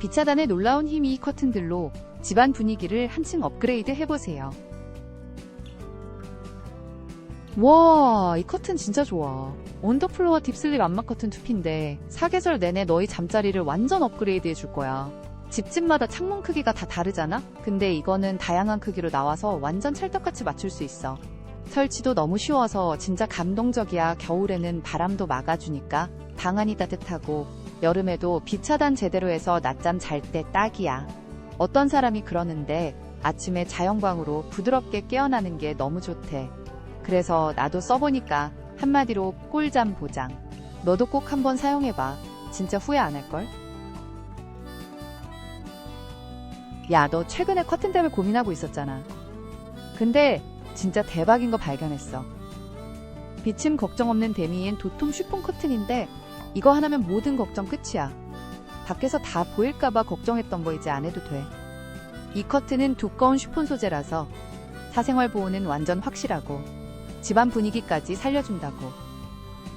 비차단의 놀라운 힘이 커튼들로 집안 분위기를 한층 업그레이드 해보세요. 와, 이 커튼 진짜 좋아. 언더플로어 딥슬립 안마 커튼 투피인데 사계절 내내 너희 잠자리를 완전 업그레이드 해줄 거야. 집집마다 창문 크기가 다 다르잖아? 근데 이거는 다양한 크기로 나와서 완전 찰떡같이 맞출 수 있어. 설치도 너무 쉬워서 진짜 감동적이야. 겨울에는 바람도 막아주니까 방 안이 따뜻하고 여름에도 비 차단 제대로 해서 낮잠 잘 때 딱이야. 어떤 사람이 그러는데 아침에 자연광으로 부드럽게 깨어나는 게 너무 좋대. 그래서 나도 써보니까 한마디로 꿀잠 보장. 너도 꼭 한번 사용해봐. 진짜 후회 안 할걸? 야, 너 최근에 커튼 때문에 고민하고 있었잖아. 근데 진짜 대박인 거 발견했어. 비침 걱정 없는 데미엔 도톰 쉬폰 커튼인데 이거 하나면 모든 걱정 끝이야. 밖에서 다 보일까봐 걱정했던 거 이제 안 해도 돼. 이 커튼은 두꺼운 쉬폰 소재라서 사생활 보호는 완전 확실하고 집안 분위기까지 살려준다고.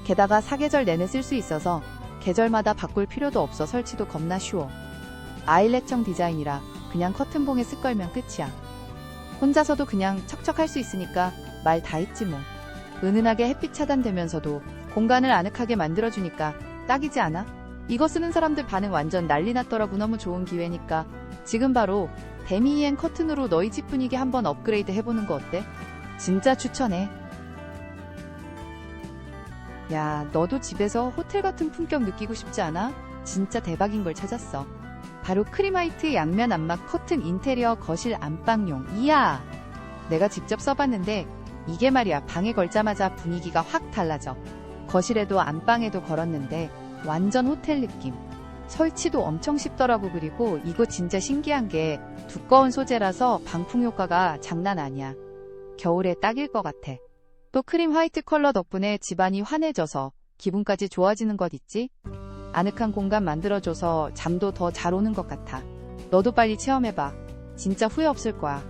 게다가 사계절 내내 쓸 수 있어서 계절마다 바꿀 필요도 없어 설치도 겁나 쉬워. 아일렛형 디자인이라 그냥 커튼봉에 쓱 걸면 끝이야. 혼자서도 그냥 척척할 수 있으니까 말 다 했지 뭐. 은은하게 햇빛 차단되면서도 공간을 아늑하게 만들어주니까 딱이지 않아? 이거 쓰는 사람들 반응 완전 난리 났더라고 너무 좋은 기회니까 지금 바로 데미엔 커튼으로 너희 집 분위기 한번 업그레이드 해보는 거 어때? 진짜 추천해. 야, 너도 집에서 호텔 같은 품격 느끼고 싶지 않아? 진짜 대박인 걸 찾았어. 바로 크림화이트 양면 안막 커튼 인테리어 거실 안방용. 이야! 내가 직접 써봤는데 이게 말이야 방에 걸자마자 분위기가 확 달라져. 거실에도 안방에도 걸었는데 완전 호텔 느낌. 설치도 엄청 쉽더라고 그리고 이거 진짜 신기한 게 두꺼운 소재라서 방풍 효과가 장난 아니야. 겨울에 딱일 것 같아. 또 크림 화이트 컬러 덕분에 집안이 환해져서 기분까지 좋아지는 것 있지? 아늑한 공간 만들어줘서 잠도 더 잘 오는 것 같아. 너도 빨리 체험해봐. 진짜 후회 없을 거야.